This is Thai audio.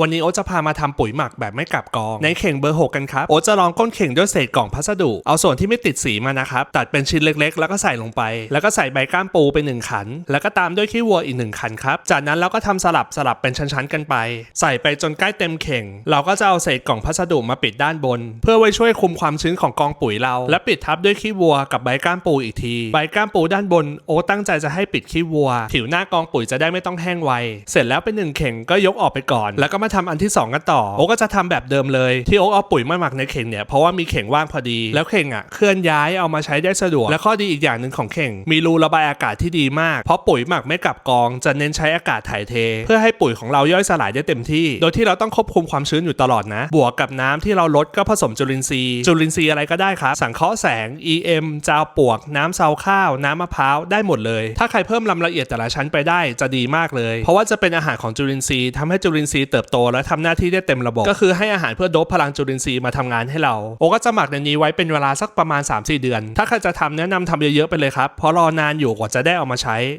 วันนี้โอ๊ตจะพามาทำปุ๋ยหมักแบบไม่กลับกอง ในเข่งเบอร์ 6 กันครับ โอ๊ตจะลองก้นเข่งด้วยเศษกล่องพัสดุ เอาส่วนที่ไม่ติดสีมานะครับ ตัดเป็นชิ้นเล็กๆ แล้วก็ใส่ลงไป แล้วก็ใส่ใบก้ามปูไปหนึ่งขัน แล้วก็ตามด้วยขี้วัวอีกหนึ่งขันครับ จากนั้นเราก็ทำสลับสลับเป็นชั้นๆกันไป ใส่ไปจนใกล้เต็มเข่ง เราก็จะเอาเศษกล่องพัสดุมาปิดด้านบน เพื่อไว้ช่วยคุมความชื้นของกองปุ๋ยเรา และปิดทับด้วยขี้วัวกับใบก้ามปูอีกที ใบก้ามปูด้านบน โอ๊ตตั้งใจจะให้ปิดขี้วัว ผิวหน้ากองปุ๋ยจะได้ไม่ต้องแห้งไว เสร็จแล้วเป็นหนึ่งเข่งก็ยกออกไปก่อนแล้วก็มาทำอันที่สองกันต่อโอ๊ตก็จะทำแบบเดิมเลยที่โอ๊ตเอาปุ๋ยมาหมักในเข่งเนี่ยเพราะว่ามีเข่งว่างพอดี แล้วเข่งอะเคลื่อนย้ายเอามาใช้ได้สะดวก และข้อดีอีกอย่างหนึ่งของเข่ง มีรูระบายอากาศที่ดีมาก เพราะปุ๋ยหมักไม่กลับกอง จะเน้นใช้อากาศถ่ายเท เพื่อให้ปุ๋ยของเราย่อยสลายได้เต็มที่ โดยที่เราต้องควบคุมความชื้นอยู่ตลอดนะ บวกกับน้ำที่เราลดก็ผสมจุลินทรีย์ จุลินทรีย์อะไรก็ได้ครับสังเคราะห์แสง EM จาวปวก น้ำเซาข้าว น้ำมะพร้าวได้หมดเลย ถ้าใครเพิ่มลำละเอียดแต่ละชั้นไปได้จะดีมากเลย เพราะว่าจะเป็นอาหารของจุลินทรีย์ทำให้จุลินทรีย์เติบโตและทำหน้าที่ได้เต็มระบบ ก็คือให้อาหารเพื่อดบพลังจุลินทรีย์มาทำงานให้เรา โอก็จะหมักในนี้ไว้เป็นเวลาสักประมาณ 3-4 เดือน ถ้าใครจะทำแนะนำทำเยอะๆไปเลยครับ เพราะรอนานอยู่กว่าจะได้เอามาใช้